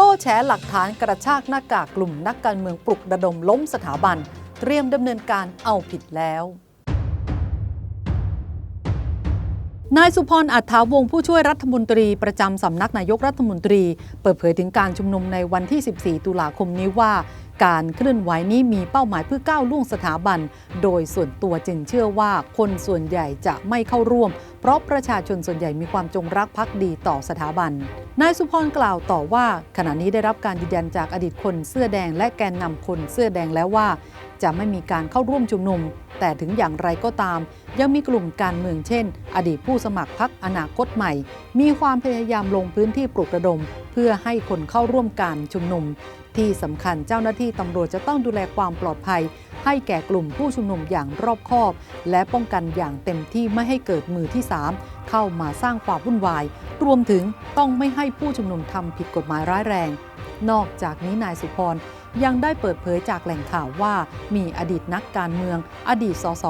โบ้แฉหลักฐานกระชากหน้ากากกลุ่มนักการเมืองปลุกระดมล้มสถาบัน เตรียมดำเนินการเอาผิดแล้วนายสุพรอัฏฐาวงผู้ช่วยรัฐมนตรีประจำสำนักนายกรัฐมนตรี เปิดเผยถึงการชุมนุมในวันที่ 14 ตุลาคมนี้ว่า การเคลื่อนไหวนี้มีเป้าหมายเพื่อก้าวล่วงสถาบัน โดยส่วนตัวจึงเชื่อว่าคนส่วนใหญ่จะไม่เข้าร่วม เพราะประชาชนส่วนใหญ่มีความจงรักภักดีต่อสถาบัน นายสุพรกล่าวต่อว่า ขณะนี้ได้รับการยืนยันจากอดีตคนเสื้อแดงและแกนนำคนเสื้อแดงแล้วว่า จะไม่มีการเข้าร่วมชุมนุม แต่ถึงอย่างไรก็ตาม ยังมีกลุ่มการเมืองเช่น อดีตผู้สมัครพักอนาคตใหม่ มีความพยายามลงพื้นที่ปลุกระดม เพื่อให้คนเข้าร่วมการชุมนุม ที่สำคัญเจ้าหน้าที่ตำรวจจะต้องดูแลความปลอดภัย ให้แก่กลุ่มผู้ชุมนุมอย่างรอบคอบ และป้องกันอย่างเต็มที่ไม่ให้เกิดมือที่ 3 เข้ามาสร้างความวุ่นวาย รวมถึงต้องไม่ให้ผู้ชุมนุมทำผิดกฎหมายร้ายแรง นอกจากนี้นายสุพรยังได้เปิดเผยจากแหล่งข่าวว่า มีอดีตนักการเมือง อดีตสส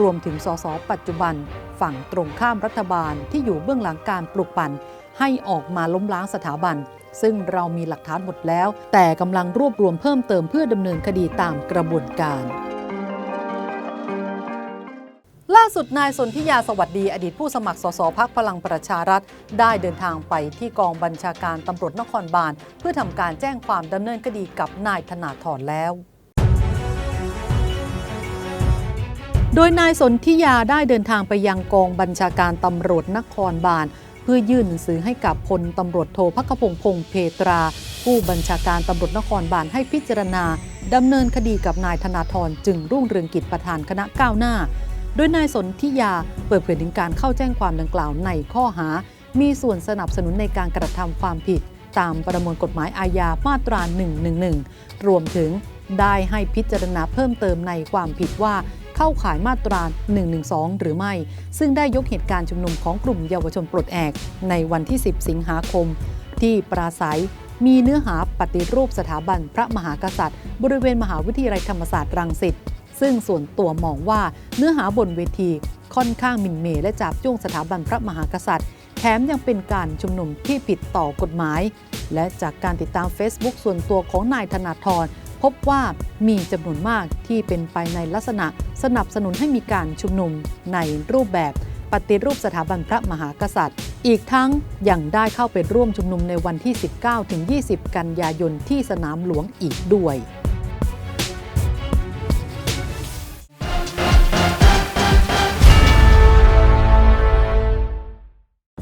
รวมถึงสสปัจจุบัน ฝั่งตรงข้ามรัฐบาลที่อยู่เบื้องหลังการปลุกปั่นให้ออกมาล้มล้างสถาบัน ซึ่งเรามีหลักฐานหมดแล้ว แต่กำลังรวบรวมเพิ่มเติมเพื่อดำเนินคดีตามกระบวนการล่าสุดนายสนธิยาสวัสดีอดีตผู้สมัครสสพักพลังประชารัฐ ได้เดินทางไปที่กองบัญชาการตำรวจนครบาล เพื่อทำการแจ้งความดำเนินคดีกับนายธนาธรแล้ว โดยนายสนธิยาได้เดินทางไปยังกองบัญชาการตำรวจนครบาล พื่อยื่นหนังสือให้กับพลตำรวจโทพักพงพงเพตรา ผู้บัญชาการตำรวจนครบาลให้พิจารณาดำเนินคดีกับนายธนาธรจึงรุ่งเรืองกิจประธานคณะก้าวหน้า โดยนายสนธิยาเปิดเผยถึงการเข้าแจ้งความดังกล่าวในข้อหา มีส่วนสนับสนุนในการกระทำความผิด ตามประมวลกฎหมายอาญามาตรา 111 รวมถึงได้ให้พิจารณาเพิ่มเติมในความผิดว่า เข้าข่ายมาตรา 112 หรือไม่ ซึ่งได้ยกเหตุการณ์ชุมนุมของกลุ่มเยาวชนปลดแอก ในวันที่ 10 สิงหาคม ที่ปราศัยมีเนื้อหาปฏิรูปสถาบันพระมหากษัตริย์ บริเวณมหาวิทยาลัยธรรมศาสตร์รังสิตซึ่งส่วนตัวมองว่าเนื้อหาบนเวทีค่อนข้างหมินเหมและจับจ้วงสถาบันพระมหากษัตริย์ แถมยังเป็นการชุมนุมที่ผิดต่อกฎหมาย และจากการติดตาม Facebook ส่วนตัวของนายธนาธร พบว่ามีจำนวนมากที่เป็นไปในลักษณะสนับสนุนให้มีการชุมนุมในรูปแบบปฏิรูปสถาบันพระมหากษัตริย์ อีกทั้งยังได้เข้าไปร่วมชุมนุมในวันที่ 19-20 กันยายนที่สนามหลวงอีกด้วย